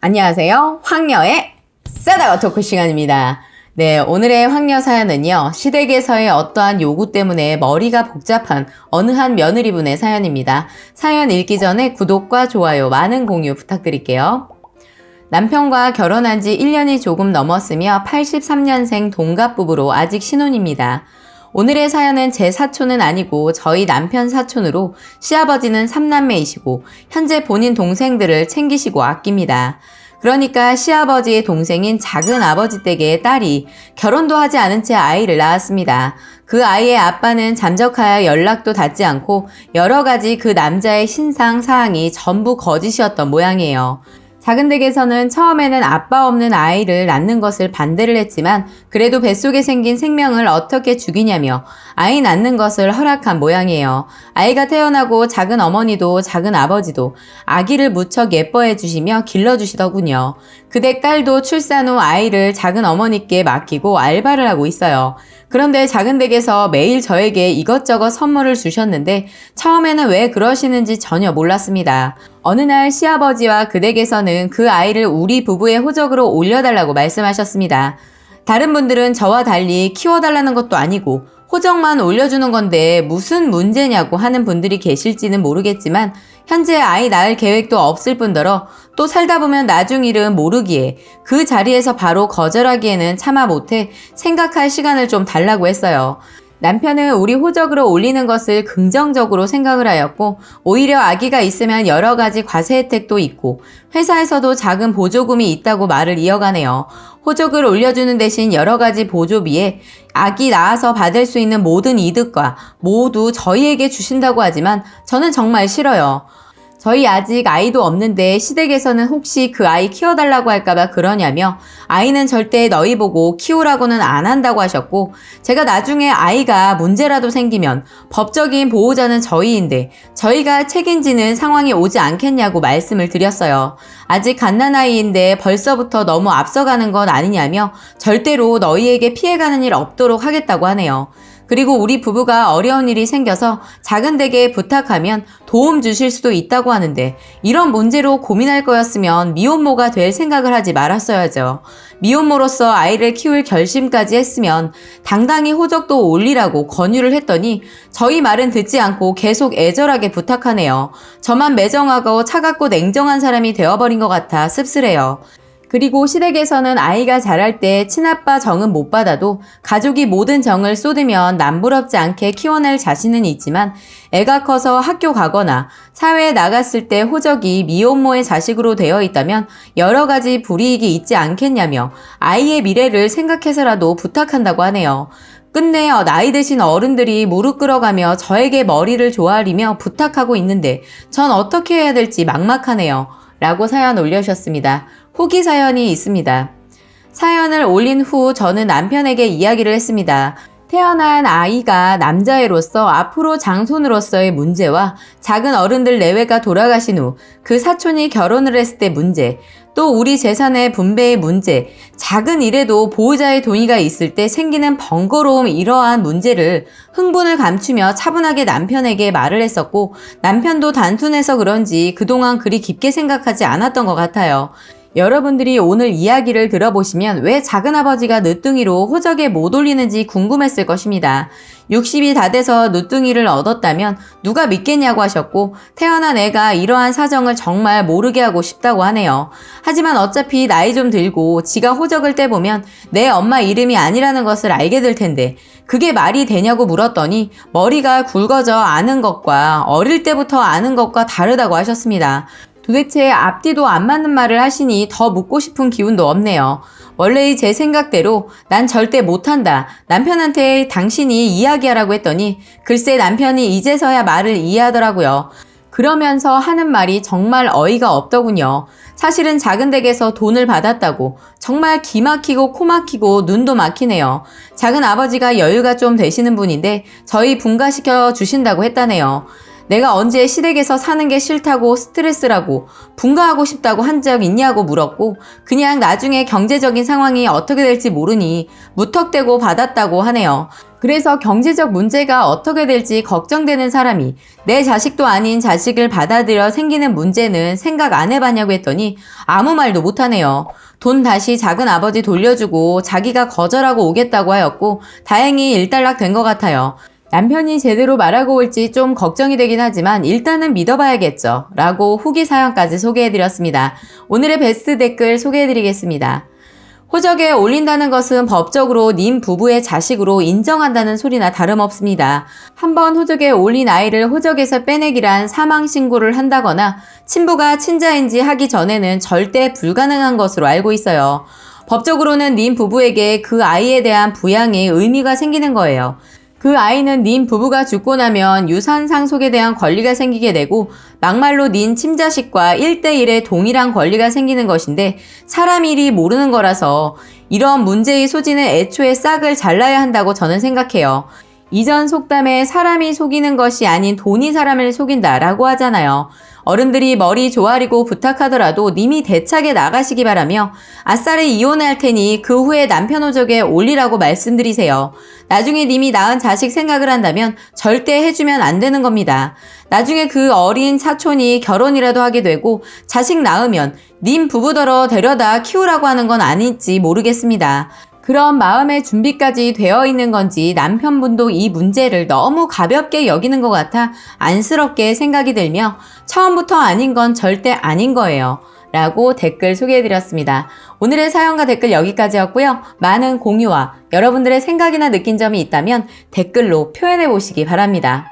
안녕하세요. 황녀의 싸다가 토크 시간입니다. 네, 오늘의 황녀 사연은요, 시댁에서의 어떠한 요구 때문에 머리가 복잡한 어느 한 며느리분의 사연입니다. 사연 읽기 전에 구독과 좋아요, 많은 공유 부탁드릴게요. 남편과 결혼한 지 1년이 조금 넘었으며 83년생 동갑 부부로 아직 신혼입니다. 오늘의 사연은 제 사촌은 아니고 저희 남편 사촌으로 시아버지는 3남매이시고 현재 본인 동생들을 챙기시고 아낍니다. 그러니까 시아버지의 동생인 작은 아버지 댁의 딸이 결혼도 하지 않은 채 아이를 낳았습니다. 그 아이의 아빠는 잠적하여 연락도 닿지 않고 여러 가지 그 남자의 신상 사항이 전부 거짓이었던 모양이에요. 작은 댁에서는 처음에는 아빠 없는 아이를 낳는 것을 반대를 했지만 그래도 뱃속에 생긴 생명을 어떻게 죽이냐며 아이 낳는 것을 허락한 모양이에요. 아이가 태어나고 작은 어머니도 작은 아버지도 아기를 무척 예뻐해 주시며 길러 주시더군요. 그댁 딸도 출산 후 아이를 작은 어머니께 맡기고 알바를 하고 있어요. 그런데 작은 댁에서 매일 저에게 이것저것 선물을 주셨는데 처음에는 왜 그러시는지 전혀 몰랐습니다. 어느 날 시아버지와 그 댁에서는 그 아이를 우리 부부의 호적으로 올려달라고 말씀하셨습니다. 다른 분들은 저와 달리 키워달라는 것도 아니고 호적만 올려주는 건데 무슨 문제냐고 하는 분들이 계실지는 모르겠지만 현재 아이 낳을 계획도 없을 뿐더러 또 살다 보면 나중 일은 모르기에 그 자리에서 바로 거절하기에는 참아 못해 생각할 시간을 좀 달라고 했어요. 남편은 우리 호적으로 올리는 것을 긍정적으로 생각을 하였고 오히려 아기가 있으면 여러 가지 과세 혜택도 있고 회사에서도 작은 보조금이 있다고 말을 이어가네요. 호적을 올려주는 대신 여러 가지 보조비에 아기 낳아서 받을 수 있는 모든 이득과 모두 저희에게 주신다고 하지만 저는 정말 싫어요. 저희 아직 아이도 없는데 시댁에서는 혹시 그 아이 키워달라고 할까봐 그러냐며 아이는 절대 너희 보고 키우라고는 안 한다고 하셨고 제가 나중에 아이가 문제라도 생기면 법적인 보호자는 저희인데 저희가 책임지는 상황이 오지 않겠냐고 말씀을 드렸어요. 아직 갓난아이인데 벌써부터 너무 앞서가는 건 아니냐며 절대로 너희에게 피해가는 일 없도록 하겠다고 하네요. 그리고 우리 부부가 어려운 일이 생겨서 작은 댁에 부탁하면 도움 주실 수도 있다고 하는데 이런 문제로 고민할 거였으면 미혼모가 될 생각을 하지 말았어야죠. 미혼모로서 아이를 키울 결심까지 했으면 당당히 호적도 올리라고 권유를 했더니 저희 말은 듣지 않고 계속 애절하게 부탁하네요. 저만 매정하고 차갑고 냉정한 사람이 되어버린 것 같아 씁쓸해요. 그리고 시댁에서는 아이가 자랄 때 친아빠 정은 못 받아도 가족이 모든 정을 쏟으면 남부럽지 않게 키워낼 자신은 있지만 애가 커서 학교 가거나 사회에 나갔을 때 호적이 미혼모의 자식으로 되어 있다면 여러 가지 불이익이 있지 않겠냐며 아이의 미래를 생각해서라도 부탁한다고 하네요. 끝내 나이 드신 어른들이 무릎 꿇어가며 저에게 머리를 조아리며 부탁하고 있는데 전 어떻게 해야 될지 막막하네요. 라고 사연 올려주셨습니다. 후기 사연이 있습니다. 사연을 올린 후 저는 남편에게 이야기를 했습니다. 태어난 아이가 남자애로서 앞으로 장손으로서의 문제와 작은 어른들 내외가 돌아가신 후 그 사촌이 결혼을 했을 때 문제, 또 우리 재산의 분배의 문제, 작은 일에도 보호자의 동의가 있을 때 생기는 번거로움 이러한 문제를 흥분을 감추며 차분하게 남편에게 말을 했었고 남편도 단순해서 그런지 그동안 그리 깊게 생각하지 않았던 것 같아요. 여러분들이 오늘 이야기를 들어보시면 왜 작은아버지가 늦둥이로 호적에 못 올리는지 궁금했을 것입니다. 60이 다 돼서 늦둥이를 얻었다면 누가 믿겠냐고 하셨고 태어난 애가 이러한 사정을 정말 모르게 하고 싶다고 하네요. 하지만 어차피 나이 좀 들고 지가 호적을 떼보면 내 엄마 이름이 아니라는 것을 알게 될 텐데 그게 말이 되냐고 물었더니 머리가 굵어져 아는 것과 어릴 때부터 아는 것과 다르다고 하셨습니다. 도대체 앞뒤도 안 맞는 말을 하시니 더 묻고 싶은 기운도 없네요. 원래 제 생각대로 난 절대 못한다. 남편한테 당신이 이야기하라고 했더니 글쎄 남편이 이제서야 말을 이해하더라고요. 그러면서 하는 말이 정말 어이가 없더군요. 사실은 작은 댁에서 돈을 받았다고 정말 기 막히고 코 막히고 눈도 막히네요. 작은 아버지가 여유가 좀 되시는 분인데 저희 분가시켜 주신다고 했다네요. 내가 언제 시댁에서 사는 게 싫다고 스트레스라고 분가하고 싶다고 한 적 있냐고 물었고 그냥 나중에 경제적인 상황이 어떻게 될지 모르니 무턱대고 받았다고 하네요. 그래서 경제적 문제가 어떻게 될지 걱정되는 사람이 내 자식도 아닌 자식을 받아들여 생기는 문제는 생각 안 해봤냐고 했더니 아무 말도 못하네요. 돈 다시 작은 아버지 돌려주고 자기가 거절하고 오겠다고 하였고 다행히 일단락 된 것 같아요. 남편이 제대로 말하고 올지 좀 걱정이 되긴 하지만 일단은 믿어봐야겠죠. 라고 후기 사연까지 소개해드렸습니다. 오늘의 베스트 댓글 소개해드리겠습니다. 호적에 올린다는 것은 법적으로 님 부부의 자식으로 인정한다는 소리나 다름없습니다. 한번 호적에 올린 아이를 호적에서 빼내기란 사망 신고를 한다거나 친부가 친자인지 하기 전에는 절대 불가능한 것으로 알고 있어요. 법적으로는 님 부부에게 그 아이에 대한 부양에 의미가 생기는 거예요. 그 아이는 닌 부부가 죽고 나면 유산 상속에 대한 권리가 생기게 되고 막말로 닌 친자식과 1대1의 동일한 권리가 생기는 것인데 사람 일이 모르는 거라서 이런 문제의 소지는 애초에 싹을 잘라야 한다고 저는 생각해요. 이전 속담에 사람이 속이는 것이 아닌 돈이 사람을 속인다라고 하잖아요. 어른들이 머리 조아리고 부탁하더라도 님이 대차게 나가시기 바라며 아싸리 이혼할 테니 그 후에 남편 호적에 올리라고 말씀드리세요. 나중에 님이 낳은 자식 생각을 한다면 절대 해주면 안 되는 겁니다. 나중에 그 어린 사촌이 결혼이라도 하게 되고 자식 낳으면 님 부부더러 데려다 키우라고 하는 건 아닐지 모르겠습니다. 그런 마음의 준비까지 되어 있는 건지 남편분도 이 문제를 너무 가볍게 여기는 것 같아 안쓰럽게 생각이 들며 처음부터 아닌 건 절대 아닌 거예요. 라고 댓글 소개해드렸습니다. 오늘의 사연과 댓글 여기까지였고요. 많은 공유와 여러분들의 생각이나 느낀 점이 있다면 댓글로 표현해 보시기 바랍니다.